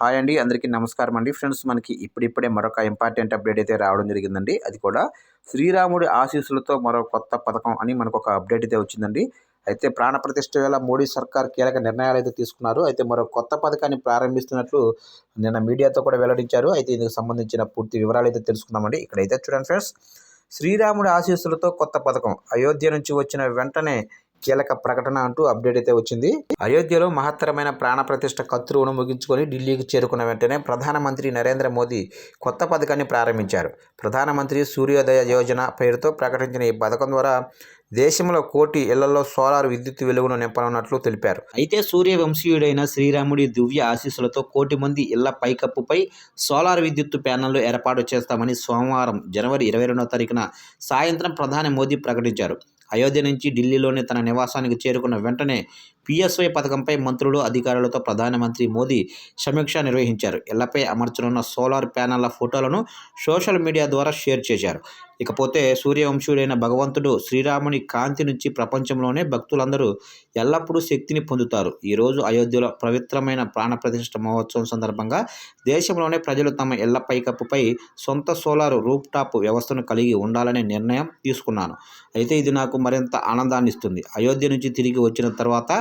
Hi అండి అందరికీ నమస్కారం అండి. ఫ్రెండ్స్ మనకి ఇప్పుడిప్పుడే మరొక ఇంపార్టెంట్ అప్డేట్ అయితే రావడం జరిగిందండి. అది కూడా శ్రీరాముడి ఆశీస్సులతో మరో కొత్త పథకం అని మనకు ఒక అప్డేట్ అయితే వచ్చిందండి. అయితే ప్రాణప్రతిష్ఠ వేళ మోడీ సర్కార్ కీలక నిర్ణయాలు అయితే తీసుకున్నారు. అయితే మరో కొత్త పథకాన్ని ప్రారంభిస్తున్నట్లు నిన్న మీడియాతో కూడా వెల్లడించారు. అయితే ఇందుకు సంబంధించిన పూర్తి వివరాలు అయితే తెలుసుకుందామండి. ఇక్కడైతే చూడండి ఫ్రెండ్స్ శ్రీరాముడి ఆశీస్సులతో కొత్త పథకం. అయోధ్య నుంచి వచ్చిన వెంటనే కీలక ప్రకటన అంటూ అప్డేట్ అయితే వచ్చింది. అయోధ్యలో మహత్తరమైన ప్రాణప్రతిష్ఠ కత్తురువును ముగించుకొని ఢిల్లీకి చేరుకున్న వెంటనే ప్రధానమంత్రి నరేంద్ర మోదీ కొత్త పథకాన్ని ప్రారంభించారు. ప్రధానమంత్రి సూర్యోదయ యోజన పేరుతో ప్రకటించిన ఈ పథకం ద్వారా దేశంలో కోటి ఇళ్ళలో సోలార్ విద్యుత్ వెలుగును నింపనున్నట్లు తెలిపారు. అయితే సూర్యవంశీయుడైన శ్రీరాముడి దివ్య ఆశీస్సులతో కోటి మంది ఇళ్ళ పైకప్పుపై సోలార్ విద్యుత్ ప్యానెళ్ళు ఏర్పాటు చేస్తామని సోమవారం జనవరి ఇరవై రెండవ తారీఖున సాయంత్రం ప్రధాని మోదీ ప్రకటించారు. అయోధ్య నుంచి ఢిల్లీలోని తన నివాసానికి చేరుకున్న వెంటనే పిఎస్వై పథకంపై మంత్రులు అధికారులతో ప్రధానమంత్రి మోదీ సమీక్ష నిర్వహించారు. ఇళ్ళపై అమర్చనున్న సోలార్ ప్యానెళ్ళ ఫోటోలను సోషల్ మీడియా ద్వారా షేర్ చేశారు. ఇకపోతే సూర్యవంశుడైన భగవంతుడు శ్రీరాముని కాంతి నుంచి ప్రపంచంలోనే భక్తులందరూ ఎల్లప్పుడూ శక్తిని పొందుతారు. ఈరోజు అయోధ్యలో పవిత్రమైన ప్రాణప్రతిష్ఠ మహోత్సవం సందర్భంగా దేశంలోనే ప్రజలు తమ ఇళ్ళ పైకప్పుపై సొంత సోలార్ రూప్ టాప్ వ్యవస్థను కలిగి ఉండాలనే నిర్ణయం తీసుకున్నాను. అయితే ఇది నాకు మరింత ఆనందాన్ని ఇస్తుంది అయోధ్య నుంచి తిరిగి వచ్చిన తర్వాత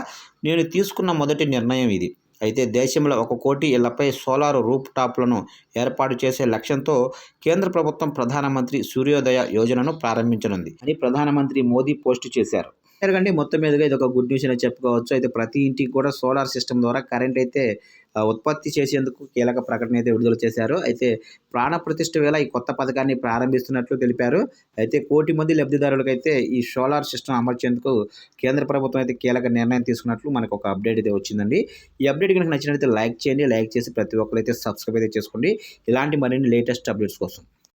నేను తీసుకున్న మొదటి నిర్ణయం ఇది. అయితే దేశంలో ఒక కోటి ఇళ్ళపై సోలార్ రూప్ టాప్లను ఏర్పాటు చేసే లక్ష్యంతో కేంద్ర ప్రభుత్వం ప్రధానమంత్రి సూర్యోదయ యోజనను ప్రారంభించనుంది. అని ప్రధానమంత్రి మోదీ పోస్టు చేశారు. ఎందుకంటే మొత్తం మీదుగా ఇది ఒక గుడ్ న్యూస్ అని చెప్పుకోవచ్చు. అయితే ప్రతి ఇంటికి కూడా సోలార్ సిస్టమ్ ద్వారా కరెంట్ అయితే ఉత్పత్తి చేసేందుకు కీలక ప్రకటన అయితే విడుదల చేశారు. అయితే ప్రాణ ప్రతిష్ఠ వేళ ఈ కొత్త పథకాన్ని ప్రారంభిస్తున్నట్లు తెలిపారు. అయితే కోటి మంది లబ్ధిదారులకు అయితే ఈ సోలార్ సిస్టమ్ అమర్చేందుకు కేంద్ర ప్రభుత్వం అయితే కీలక నిర్ణయం తీసుకున్నట్లు మనకు ఒక అప్డేట్ అయితే వచ్చిందండి. ఈ అప్డేట్ కనుక నచ్చినట్లయితే లైక్ చేయండి. లైక్ చేసి ప్రతి ఒక్కరైతే సబ్స్క్రైబ్ అయితే చేసుకోండి. ఇలాంటి మరిన్ని లేటెస్ట్ అప్డేట్స్ కోసం.